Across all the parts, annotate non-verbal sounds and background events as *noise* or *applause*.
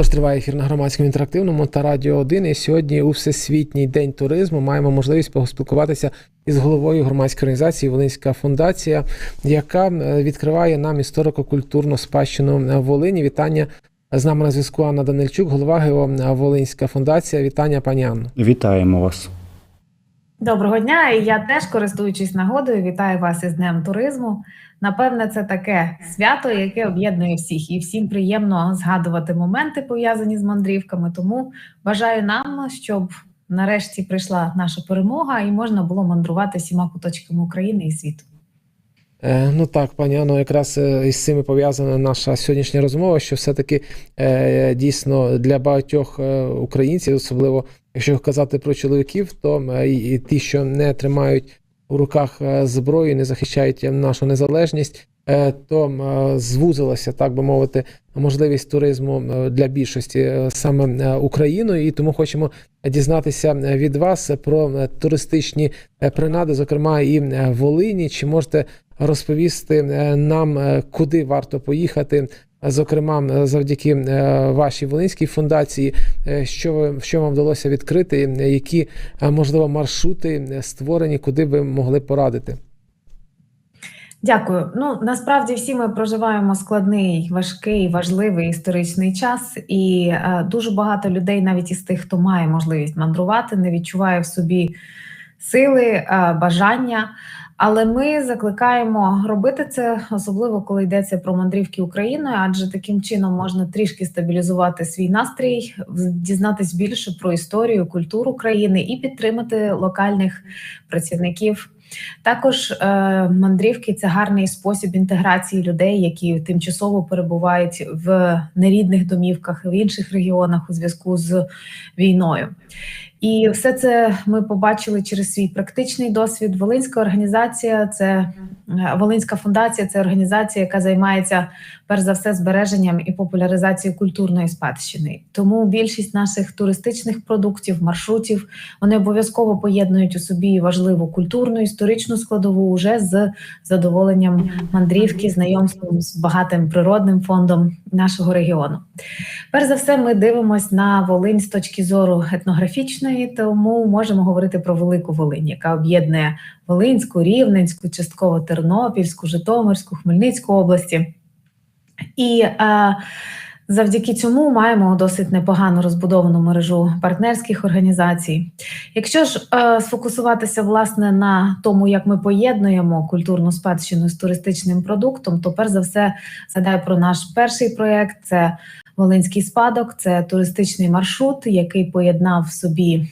Отож, триває ефір на громадському інтерактивному та радіо 1. І сьогодні у Всесвітній день туризму маємо можливість поспілкуватися із головою громадської організації Волинська фундація, яка е, відкриває нам історико-культурну спадщину Волині. Вітання з нами на зв'язку Анна Данильчук, голова ГО Волинська фундація. Вітання, пані Анно. Вітаємо вас. Доброго дня, і я теж користуючись нагодою, вітаю вас із Днем туризму. Напевне, це таке свято, яке об'єднує всіх, і всім приємно згадувати моменти пов'язані з мандрівками. Тому бажаю нам, щоб нарешті прийшла наша перемога, і можна було мандрувати всіма куточками України і світу. Е, Ну так, пані Анно, якраз е, із цим пов'язана наша сьогоднішня розмова, що все-таки е, дійсно для багатьох українців, особливо якщо казати про чоловіків, то і, ті, що не тримають у руках зброю, не захищають нашу незалежність, то звузилася, так би мовити, можливість туризму для більшості саме Україною, і тому хочемо дізнатися від вас про туристичні принади, зокрема і Волині. Чи можете розповісти е, нам, е, куди варто поїхати, зокрема е, завдяки вашій Волинській фундації, що що вам вдалося відкрити, які можливо маршрути створені, куди ви могли порадити? Дякую. Ну насправді всі ми проживаємо складний, важкий, важливий історичний час, і е, дуже багато людей, навіть із тих, хто має можливість мандрувати, не відчуває в собі сили, е, бажання. Але ми закликаємо робити це, особливо коли йдеться про мандрівки Україною, адже таким чином можна трішки стабілізувати свій настрій, дізнатись більше про історію, культуру країни і підтримати локальних працівників. Також е, мандрівки це гарний спосіб інтеграції людей, які тимчасово перебувають в нерідних домівках в інших регіонах у зв'язку з війною. І все це ми побачили через свій практичний досвід. Волинська організація це Волинська фундація це організація, яка займається перш за все збереженням і популяризацією культурної спадщини. Тому більшість наших туристичних продуктів, маршрутів вони обов'язково поєднують у собі важливу культурну історичну складову уже з задоволенням мандрівки, знайомством з багатим природним фондом нашого регіону. Перш за все, ми дивимося на Волинь з точки зору етнографічної, тому можемо говорити про Велику Волинь, яка об'єднує Волинську, Рівненську, частково Тернопільську, Житомирську, Хмельницьку області. І е, завдяки цьому маємо досить непогану розбудовану мережу партнерських організацій. Якщо ж е, сфокусуватися власне на тому, як ми поєднуємо культурну спадщину з туристичним продуктом, то перш за все згадаю про наш перший проєкт це Волинський спадок, це туристичний маршрут, який поєднав в собі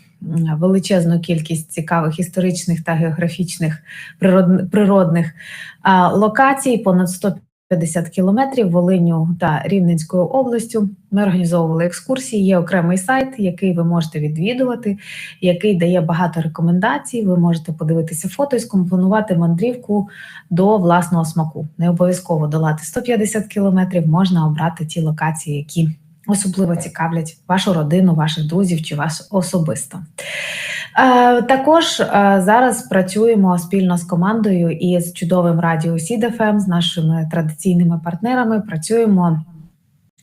величезну кількість цікавих історичних та географічних природ, природних локацій, понад 150 кілометрів Волиню та Рівненською областю. Ми організовували екскурсії. Є окремий сайт, який ви можете відвідувати, який дає багато рекомендацій. Ви можете подивитися фото і скомпонувати мандрівку до власного смаку. Не обов'язково долати 150 кілометрів, можна обрати ті локації, які особливо цікавлять вашу родину, ваших друзів чи вас особисто. Е, також е, зараз працюємо спільно з командою і з чудовим радіо Сідефем, з нашими традиційними партнерами. Працюємо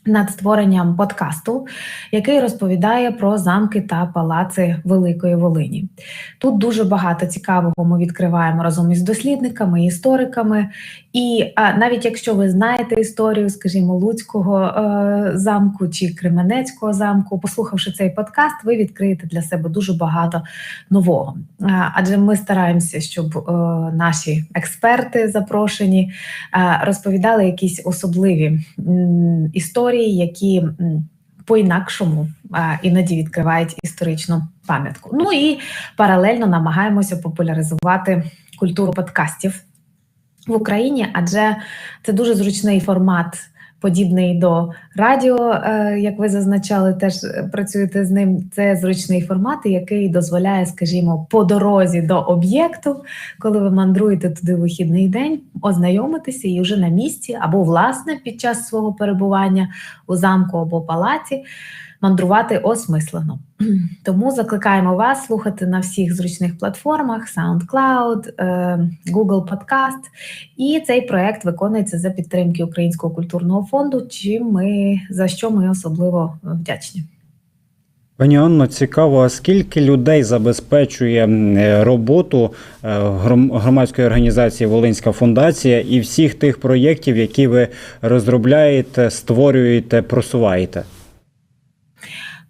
над створенням подкасту, який розповідає про замки та палаци Великої Волині. Тут дуже багато цікавого ми відкриваємо разом із дослідниками, істориками. І а, навіть якщо ви знаєте історію, скажімо, Луцького е, замку чи Кременецького замку, послухавши цей подкаст, ви відкриєте для себе дуже багато нового. А, адже ми стараємося, щоб е, наші експерти запрошені е, розповідали якісь особливі м, історії, які по-інакшому іноді відкривають історичну пам'ятку. Ну і паралельно намагаємося популяризувати культуру подкастів в Україні, адже це дуже зручний формат. Подібний до радіо, е, як ви зазначали, теж працюєте з ним. Це зручний формат, який дозволяє, скажімо, по дорозі до об'єкту, коли ви мандруєте туди вихідний день, ознайомитися і вже на місці, або власне під час свого перебування у замку або палаці мандрувати осмислено. *clears throat* Тому закликаємо вас слухати на всіх зручних платформах: SoundCloud, е, Google Podcast. І цей проект виконується за підтримки Українського культурного фонду, чим ми за що ми особливо вдячні. Пані Анно, цікаво, а скільки людей забезпечує роботу е, громадської організації Волинська фундація і всіх тих проєктів, які ви розробляєте, створюєте, просуваєте?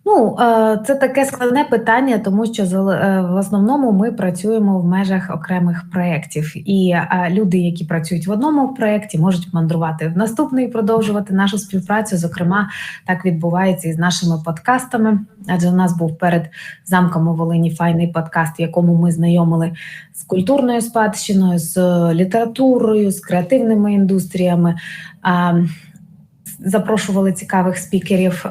Ну, е, це таке складне питання, тому що е, в основному ми працюємо в межах окремих проєктів, і е, люди, які працюють в одному проєкті, можуть мандрувати в наступний і продовжувати нашу співпрацю. Зокрема, так відбувається і з нашими подкастами. Адже у нас був перед замком Волині файний подкаст, в якому ми знайомили з культурною спадщиною, з літературою, з креативними індустріями. Запрошували цікавих спікерів.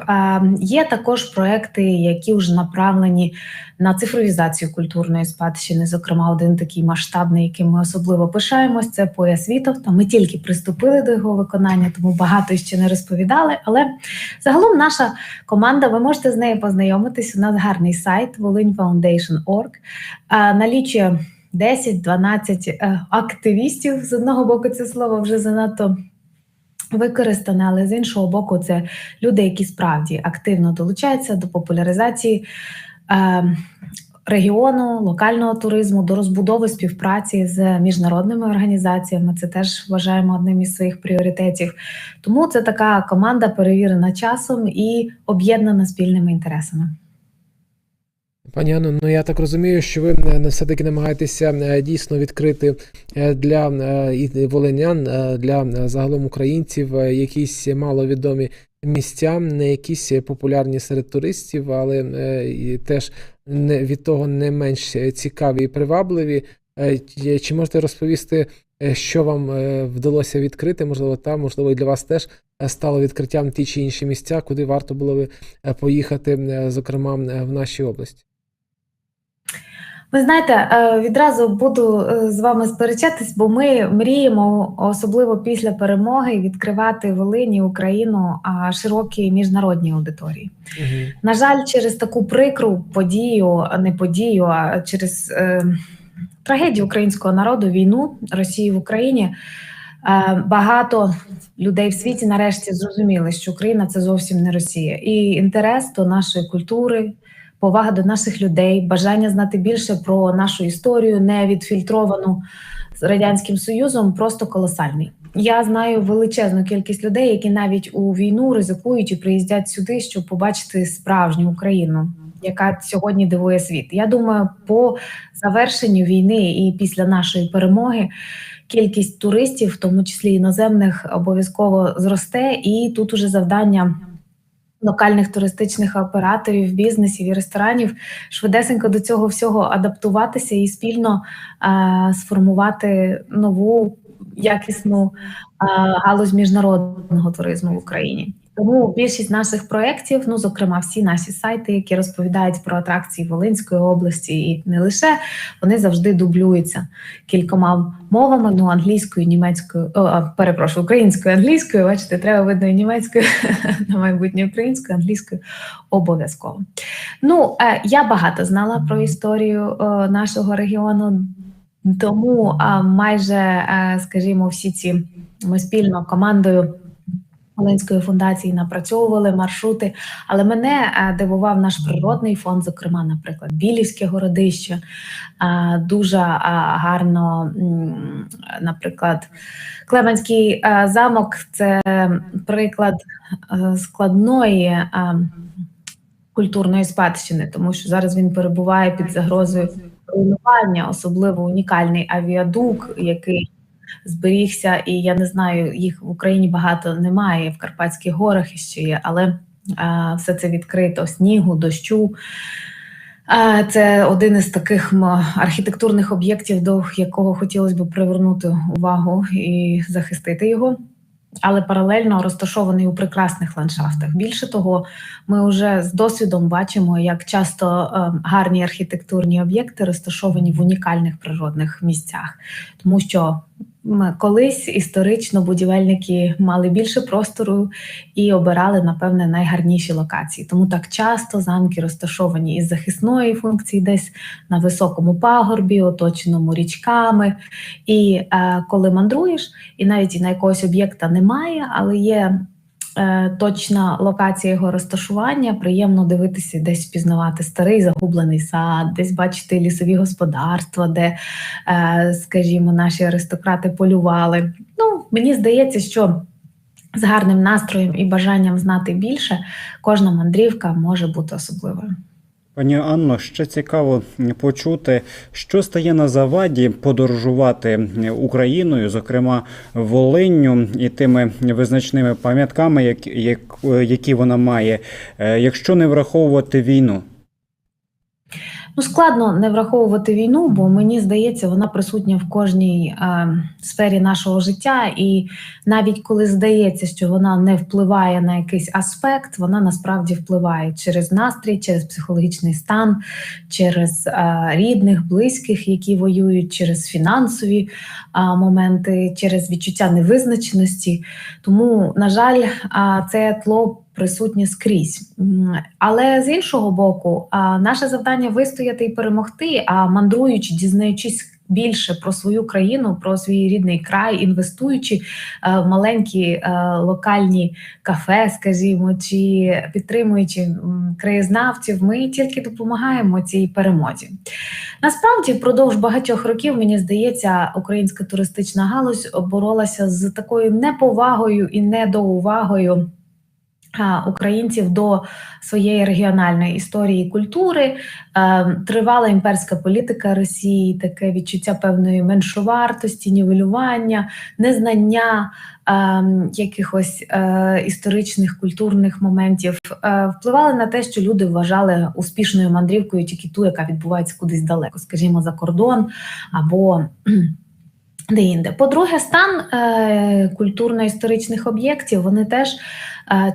Є також проекти, які вже направлені на цифровізацію культурної спадщини. Зокрема, один такий масштабний, яким ми особливо пишаємось, це пояс Вітовта. Ми тільки приступили до його виконання, тому багато ще не розповідали. Але загалом наша команда, ви можете з нею познайомитись. У нас гарний сайт volinfoundation.org. налічує 10-12 е, активістів. З одного боку, це слово вже занадто використане, але з іншого боку, це люди, які справді активно долучаються до популяризації е, регіону, локального туризму, до розбудови співпраці з міжнародними організаціями. Це теж вважаємо одним із своїх пріоритетів. Тому це така команда перевірена часом і об'єднана спільними інтересами. Пані Анно, ну я так розумію, що ви е, все-таки намагаєтеся е, дійсно відкрити е, для волинян, для загалом українців якісь маловідомі місця, не якісь популярні серед туристів, але теж не від того не менш цікаві і привабливі. Чи- можете розповісти, що вам вдалося відкрити? Можливо, там, можливо, і для вас теж стало відкриттям ті чи інші місця, куди варто було би поїхати, зокрема в нашій області? Ви знаєте, е, відразу буду е, з вами сперечатись, бо ми мріємо, особливо після перемоги, відкривати Волині Україну широкій міжнародній аудиторії. Угу. На жаль, через таку прикру подію, не подію, а через е, трагедію українського народу, війну Росії в Україні. е, Багато людей в світі нарешті зрозуміли, що Україна це зовсім не Росія, і інтерес до нашої культури, повага до наших людей, бажання знати більше про нашу історію, не відфільтровану з радянським союзом, просто колосальний. Я знаю величезну кількість людей, які навіть у війну ризикують і приїздять сюди, щоб побачити справжню Україну, яка сьогодні дивує світ. Я думаю, по завершенню війни і після нашої перемоги. Кількість туристів, в тому числі іноземних, обов'язково зросте, і тут уже завдання локальних туристичних операторів, бізнесів і ресторанів швидесенько до цього всього адаптуватися і спільно е, сформувати нову якісну е, галузь міжнародного туризму в Україні. Тому більшість наших проєктів, ну зокрема, всі наші сайти, які розповідають про атракції Волинської області, і не лише вони завжди дублюються кількома мовами: ну англійською, німецькою, о, перепрошую, українською, англійською. Бачите, треба видно і німецькою *laughs* на майбутнє українською, англійською обов'язково. Ну е, я багато знала про історію е, нашого регіону. Тому а, майже, е, скажімо, всі ці ми спільно командою Волинської фундації напрацьовували маршрути. Але мене е, дивував наш природний фонд, зокрема, наприклад, Білівське городище. Е, Дуже е, гарно, наприклад, Клеменський замок це приклад складної. Культурної спадщини, тому що зараз він перебуває під загрозою руйнування, особливо унікальний авіадук, який зберігся, і я не знаю, їх в Україні багато немає. В Карпатських горах іще є, але а, все це відкрито снігу, дощу. А, це один із таких архітектурних об'єктів, до якого хотілося б привернути увагу і захистити його. Але паралельно розташований у прекрасних ландшафтах. Більше того, ми вже з досвідом бачимо, як часто е, гарні архітектурні об'єкти розташовані в унікальних природних місцях, тому що колись історично будівельники мали більше простору і обирали, напевне, найгарніші локації. Тому так часто замки розташовані із захисної функції, десь на високому пагорбі, оточеному річками. І е, коли мандруєш, і навіть і на якогось об'єкта немає, але є точна локація його розташування. Приємно дивитися, десь впізнавати старий загублений сад, десь бачити лісові господарства, де, е, скажімо, наші аристократи полювали. Ну, мені здається, що. З гарним настроєм і бажанням знати більше, кожна мандрівка може бути особливою. Пані Анно, ще цікаво почути, що стає на заваді подорожувати Україною, зокрема Волинню, і тими визначними пам'ятками, як- як- які вона має, е, якщо не враховувати війну. Ну, складно не враховувати війну, бо мені здається, вона присутня в кожній е, сфері нашого життя, і навіть коли здається, що вона не впливає на якийсь аспект, вона насправді впливає через настрій, через психологічний стан, через е, рідних, близьких, які воюють, через фінансові е, моменти, через відчуття невизначеності. Тому, на жаль, е, це тло присутнє скрізь. Але з іншого боку, наше завдання вистояти і перемогти. А мандруючи, дізнаючись більше про свою країну, про свій рідний край, інвестуючи е, в маленькі е, локальні кафе, скажімо, чи підтримуючи краєзнавців, ми тільки допомагаємо цій перемозі. Насправді, впродовж багатьох років, мені здається, українська туристична галузь боролася з такою неповагою і недоувагою українців до своєї регіональної історії і культури. Е, Тривала імперська політика Росії, таке відчуття певної меншовартості, нівелювання, незнання е, якихось е, історичних культурних моментів е, впливали на те, що люди вважали успішною мандрівкою тільки ту, яка відбувається кудись далеко, скажімо, за кордон або *clears throat* де інде. По-друге, стан е, культурно-історичних об'єктів вони теж е,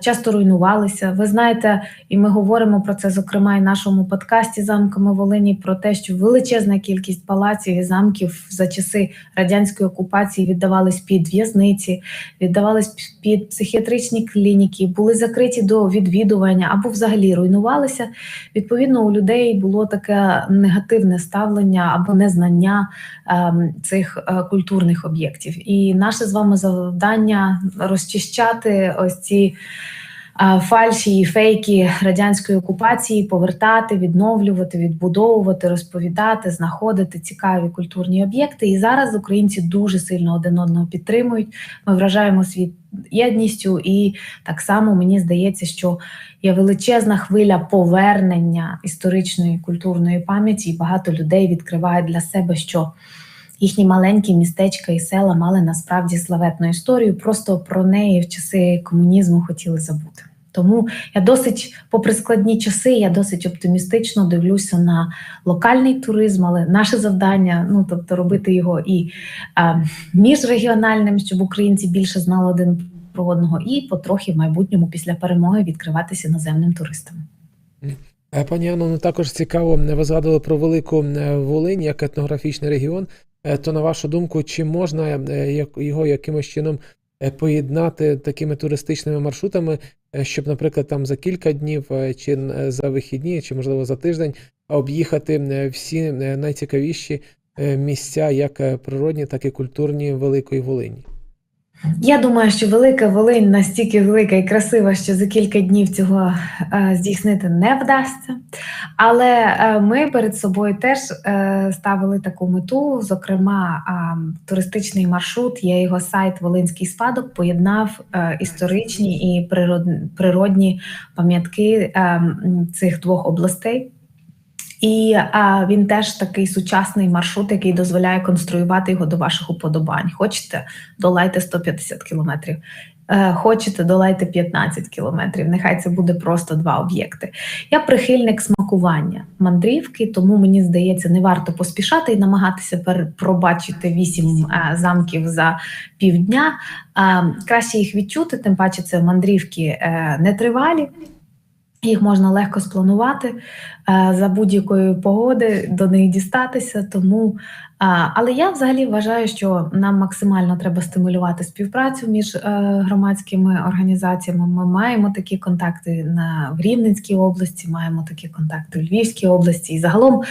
часто руйнувалися. Ви знаєте, і ми говоримо про це, зокрема, і в нашому подкасті Замками Волині про те, що величезна кількість палаців і замків за часи радянської окупації віддавались під в'язниці, віддавались під психіатричні клініки, були закриті до відвідування або взагалі руйнувалися. Відповідно, у людей було таке негативне ставлення або незнання ем, цих е, культурних об'єктів. І наше з вами завдання розчищати ось ці е, фальші і фейки радянської окупації, повертати, відновлювати, відбудовувати, розповідати, знаходити цікаві культурні об'єкти. І зараз українці дуже сильно один одного підтримують. Ми вражаємо світ єдністю, і так само мені здається, що є величезна хвиля повернення історичної культурної пам'яті, і багато людей відкривають для себе, що їхні маленькі містечка і села мали насправді славетну історію. Просто про неї в часи комунізму хотіли забути. Тому я досить, попри складні часи, я досить оптимістично дивлюся на локальний туризм, але наше завдання, ну тобто робити його і е, міжрегіональним, щоб українці більше знали один про одного, і потрохи в майбутньому після перемоги відкриватися іноземним туристам. Пані Анно, ну також цікаво, ви згадували про велику е, Волинь як етнографічний регіон. Е, То, на вашу думку, чи можна е, його якимось чином е, поєднати такими туристичними маршрутами, щоб, наприклад, там за кілька днів чи за вихідні, чи можливо за тиждень об'їхати всі найцікавіші місця, як природні, так і культурні Великої Волині? Я думаю, що велика Волинь настільки велика і красива, що за кілька днів цього е, здійснити не вдасться. Але е, ми перед собою теж е, ставили таку мету. Зокрема, туристичний маршрут, є його сайт Волинський спадок, поєднав історичні і природ- природні пам'ятки е, цих двох областей. І а, він теж такий сучасний маршрут, який дозволяє конструювати його до ваших уподобань. Хочете, долайте 150 кілометрів. Е, Хочете, долайте 15 кілометрів. Нехай це буде просто два об'єкти. Я прихильник смакування мандрівки, тому мені здається, не варто поспішати і намагатися пробачити вісім е, замків за півдня. Е, Краще їх відчути, тим паче це мандрівки нетривалі. Їх можна легко спланувати за будь-якої погоди до них дістатися. Тому Але я взагалі вважаю, що нам максимально треба стимулювати співпрацю між е, громадськими організаціями. Ми маємо такі контакти на в Рівненській області, маємо такі контакти в Львівській області і загалом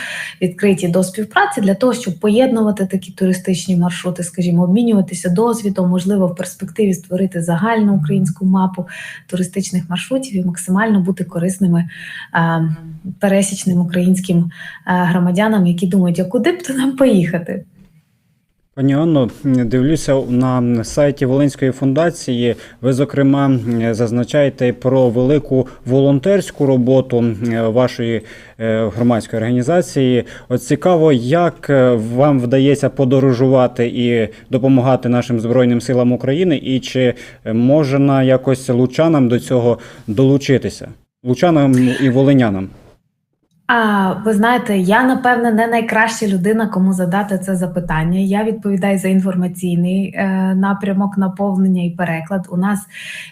відкриті до співпраці для того, щоб поєднувати такі туристичні маршрути, скажімо, обмінюватися досвідом, можливо, в перспективі створити загальну українську мапу туристичних маршрутів і максимально бути корисними е, пересічним українським е, громадянам, які думають, а куди б то нам поїхати. Пані Анно, дивлюся на сайті Волинської фундації. Ви, зокрема, зазначаєте про велику волонтерську роботу е, вашої е, громадської організації. От цікаво, як вам вдається подорожувати і допомагати нашим Збройним силам України, і чи можна якось лучанам до цього долучитися? Лучанам і волинянам. А ви знаєте, я напевне не найкраща людина, кому задати це запитання. Я відповідаю за інформаційний е, напрямок наповнення і переклад. У нас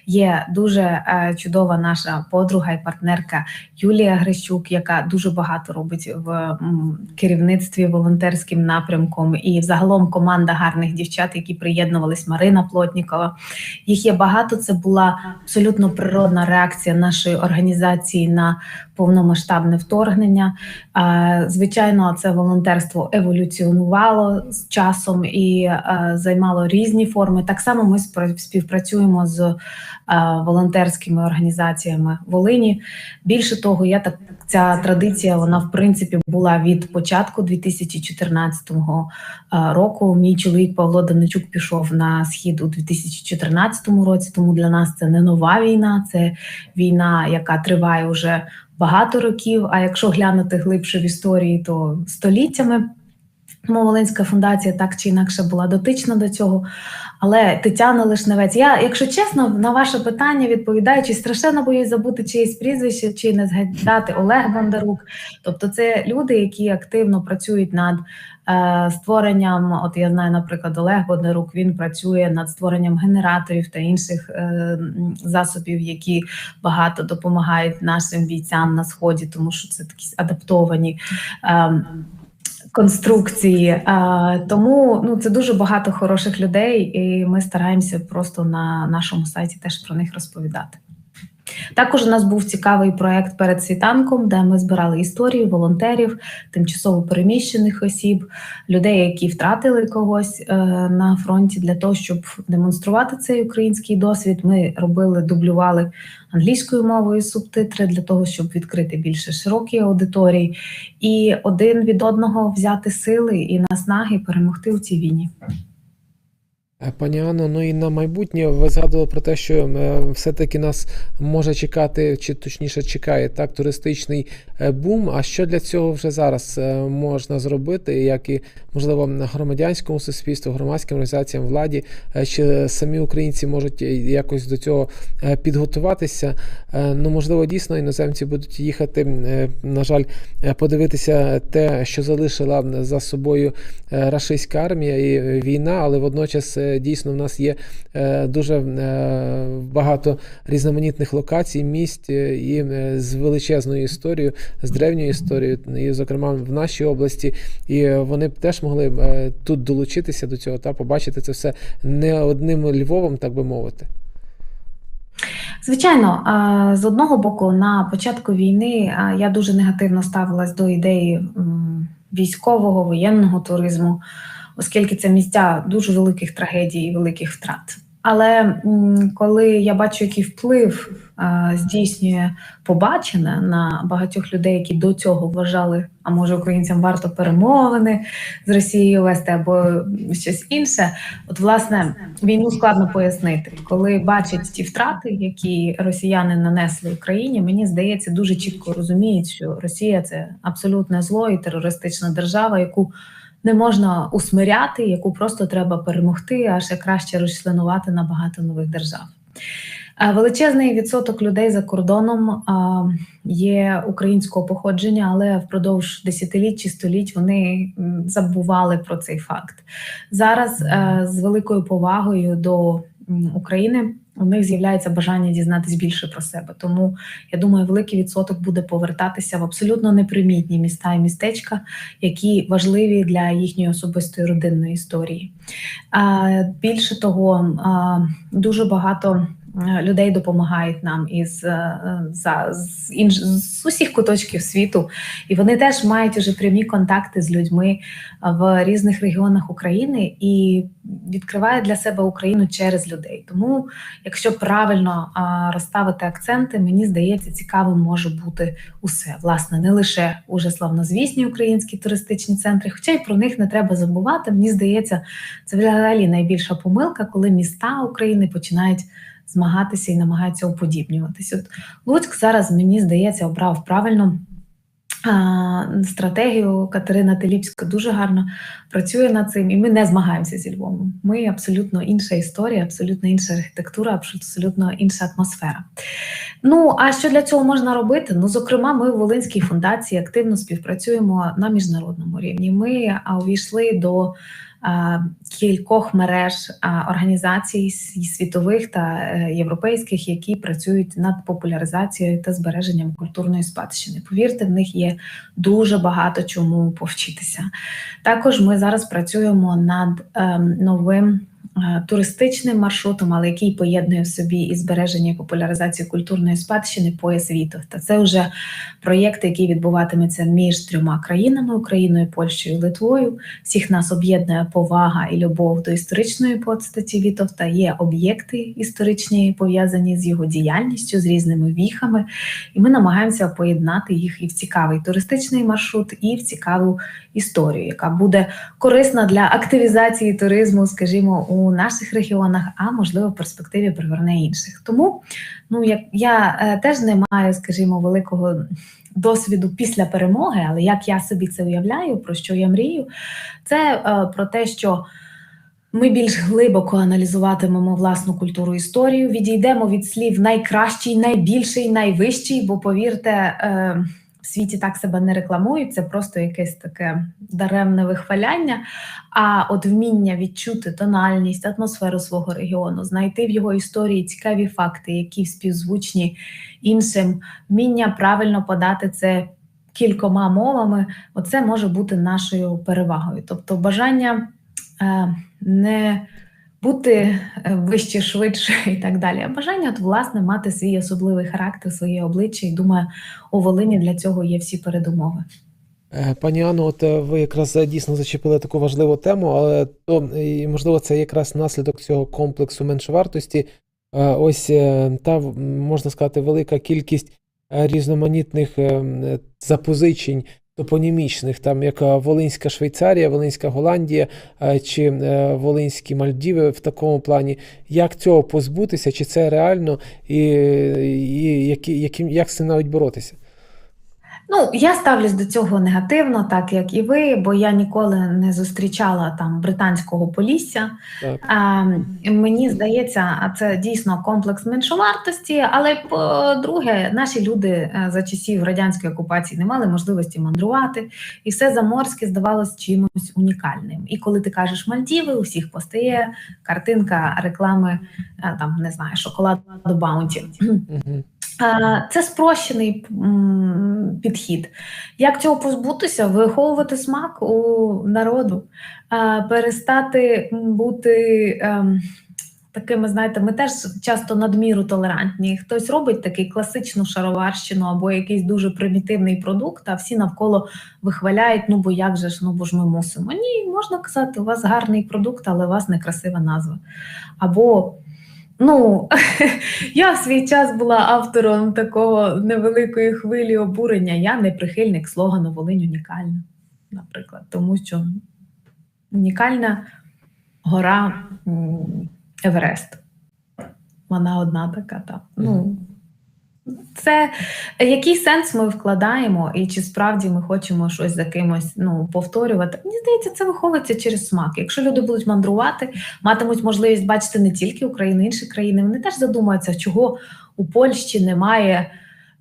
є дуже е, чудова наша подруга і партнерка Юлія Грищук, яка дуже багато робить в м, керівництві волонтерським напрямком, і загалом команда гарних дівчат, які приєднувались Марина Плотнікова. Їх є багато. Це була абсолютно природна реакція нашої організації на повномасштабне вторгнення. Звичайно, це волонтерство еволюціонувало з часом і е, займало різні форми. Так само ми співпрацюємо з е, волонтерськими організаціями Волині. Більше того, я так ця традиція вона в принципі була від початку 2014 е, року. Мій чоловік Павло Даничук пішов на схід у 2014 році. Тому для нас це не нова війна, це війна, яка триває уже багато років. А якщо глянути глибше в історії, то століттями. Тому фундація так чи інакше була дотична до цього. Але Тетяна Лишневець, я, якщо чесно, на ваше питання відповідаючи, страшенно боюсь забути чиєсь прізвище, чи не згадати Олег Бондарук. Тобто, це люди, які активно працюють над створенням. От я знаю, наприклад, Олег Бондарук він працює над створенням генераторів та інших е, засобів, які багато допомагають нашим бійцям на сході, тому що це такі адаптовані. Е, Конструкції, А, тому ну це дуже багато хороших людей, і ми стараємося просто на нашому сайті теж про них розповідати. Також у нас був цікавий проект перед світанком, де ми збирали історії волонтерів, тимчасово переміщених осіб, людей, які втратили когось е, на фронті, для того, щоб демонструвати цей український досвід. Ми робили, дублювали англійською мовою субтитри для того, щоб відкрити більше широкій аудиторії, і один від одного взяти сили і наснаги перемогти у цій війні. Е, Пані Анно, ну і на майбутнє ви згадували про те, що е, все-таки нас може чекати, чи точніше чекає так, туристичний е, бум. А що для цього вже зараз е, можна зробити, як і можливо громадянському суспільству, громадським організаціям владі, чи самі українці можуть якось до цього підготуватися? Ну можливо, дійсно іноземці будуть їхати, на жаль, подивитися те, що залишила за собою рашистська армія і війна, але водночас дійсно в нас є е, дуже е, багато різноманітних локацій, місць е, і з величезною історією, з древньою історією, і, зокрема, в нашій області. І вони б теж могли тут долучитися до цього та побачити це все не одним Львовом, так би мовити. Звичайно, з одного боку, на початку війни я дуже негативно ставилась до ідеї військового воєнного туризму, оскільки це місця дуже великих трагедій і великих втрат. Але коли я бачу, який вплив здійснює побачене на багатьох людей, які до цього вважали, а може українцям варто перемовини з Росією вести або щось інше, От, власне, війну складно пояснити. Коли бачать ті втрати, які росіяни нанесли Україні, мені здається, дуже чітко розуміють, що Росія це абсолютне зло і терористична держава, яку не можна усмиряти, яку просто треба перемогти, а ще краще розчленувати на багато нових держав. Е, Величезний відсоток людей за кордоном є українського походження, але впродовж десятиліть чи століть вони забували про цей факт. Зараз е, з великою повагою до України у них з'являється бажання дізнатись більше про себе. Тому я думаю, великий відсоток буде повертатися в абсолютно непримітні міста і містечка, які важливі для їхньої особистої родинної історії. Більше того, дуже багато людей допомагають нам із е, за з інш з усіх куточків світу, і вони теж мають уже прямі контакти з людьми в різних регіонах України і відкривають для себе Україну через людей. Тому, якщо правильно розставити акценти, мені здається, цікавим може бути усе. Власне, не лише уже славнозвісні українські туристичні центри, хоча й про них не треба забувати. Мені здається, це взагалі найбільша помилка, коли міста України починають змагатися і намагаються уподібнюватись. От Луцьк зараз мені здається обрав правильно. Стратегію Катерина Теліпська дуже гарно працює над цим, і ми не змагаємося зі Львовом. Ми абсолютно інша історія, абсолютно інша архітектура, абсолютно інша атмосфера. Ну а що для цього можна робити? Ну, зокрема, ми в Волинській фундації активно співпрацюємо на міжнародному рівні. Ми увійшли до кількох мереж організацій світових та е, європейських, які працюють над популяризацією та збереженням культурної спадщини. Повірте, в них є дуже багато чому повчитися. Також ми зараз працюємо над ем, новим туристичним маршрутом, але який поєднує в собі і збереження і популяризацію культурної спадщини пояс Вітовта. Це вже проєкт, який відбуватиметься між трьома країнами Україною, Польщею Литвою. Всіх нас об'єднує повага і любов до історичної постаті Вітовта. Є об'єкти історичні, пов'язані з його діяльністю, з різними віхами, і ми намагаємося поєднати їх і в цікавий туристичний маршрут, і в цікаву історію, яка буде корисна для активізації туризму, скажімо, у наших регіонах, а можливо в перспективі приверне інших. Тому ну як я е, теж не маю, скажімо, великого досвіду після перемоги, але як я собі це уявляю, про що я мрію, це е, про те, що. Ми більш глибоко аналізуватимемо власну культуру історію, відійдемо від слів найкращий, найбільший, найвищий, бо повірте, е, світі так себе не рекламують, це просто якесь таке даремне вихваляння. А от вміння відчути тональність, атмосферу свого регіону, знайти в його історії цікаві факти, які співзвучні іншим, вміння правильно подати це кількома мовами, оце може бути нашою перевагою. Тобто бажання е, не бути е, вище, швидше і так далі, а бажання от, власне мати свій особливий характер, своє обличчя. І думаю, у Волині для цього є всі передумови. Е, Пані Анно, от е, ви якраз дійсно зачепили таку важливу тему, але то можливо це якраз наслідок цього комплексу меншовартості. Ось та можна сказати велика кількість різноманітних е, запозичень топонімічних, там як е, Волинська Швейцарія, Волинська Голландія е, чи е, Волинські Мальдіви в такому плані. Як цього позбутися? Чи це реально, і, і які, яким, як з цим навіть боротися? Ну, я ставлюсь до цього негативно, так як і ви, бо я ніколи не зустрічала там британського полісся. Так. А, мені здається, це дійсно комплекс меншовартості. Але по-друге, наші люди е, за часів радянської окупації не мали можливості мандрувати, і все заморське здавалось чимось унікальним. І коли ти кажеш Мальдіви, у всіх постає картинка реклами е, там не знаю, шоколаду Баунті. Мгм. Це спрощений підхід. Як цього позбутися? Виховувати смак у народу, перестати бути ем, такими, знаєте, ми теж часто надміру толерантні. Хтось робить такий класичну шароварщину або якийсь дуже примітивний продукт, а всі навколо вихваляють, ну бо як же ж, ну бо ж ми мусимо. Ні, можна казати, у вас гарний продукт, але у вас некрасива назва. Або Ну, *laughs* я в свій час була автором такого невеликої хвилі обурення. Я не прихильник слогану Волинь унікальна, наприклад, тому що унікальна гора Еверест. Вона одна така. Та. Ну, це який сенс ми вкладаємо, і чи справді ми хочемо щось за кимось ну, повторювати? Мені здається, це виховується через смак. Якщо люди будуть мандрувати, матимуть можливість бачити не тільки Україну, інші країни, вони теж задумаються, чого у Польщі немає,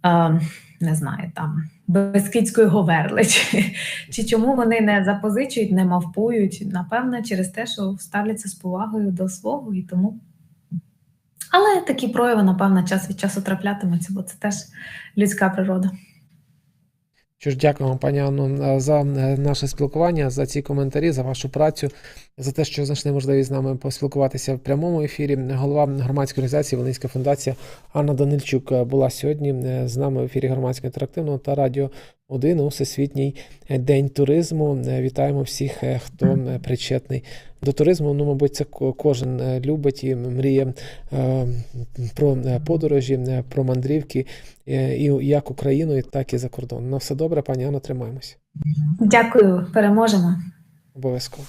е, не знаю, там Бескидської говерли, чи, чи чому вони не запозичують, не мавпують. Напевно, через те, що ставляться з повагою до свого і тому Але такі прояви, напевно, час від часу траплятимуться, бо це теж людська природа. Що ж, дякуємо, пані Анно, е, за е, наше спілкування, за ці коментарі, за вашу працю, за те, що знайшли можливість з нами поспілкуватися в прямому ефірі. Голова громадської організації Волинська фундація Анна Данильчук е, була сьогодні з нами в ефірі громадського інтерактивного та радіо 1 у Всесвітній день туризму. Вітаємо всіх, хто причетний до туризму. Ну, мабуть, це кожен е, любить і мріє е, про е, подорожі, про мандрівки і як Україною, так і за кордон. На все добре, пані Анна, тримаємось. Дякую, переможемо. Обов'язково.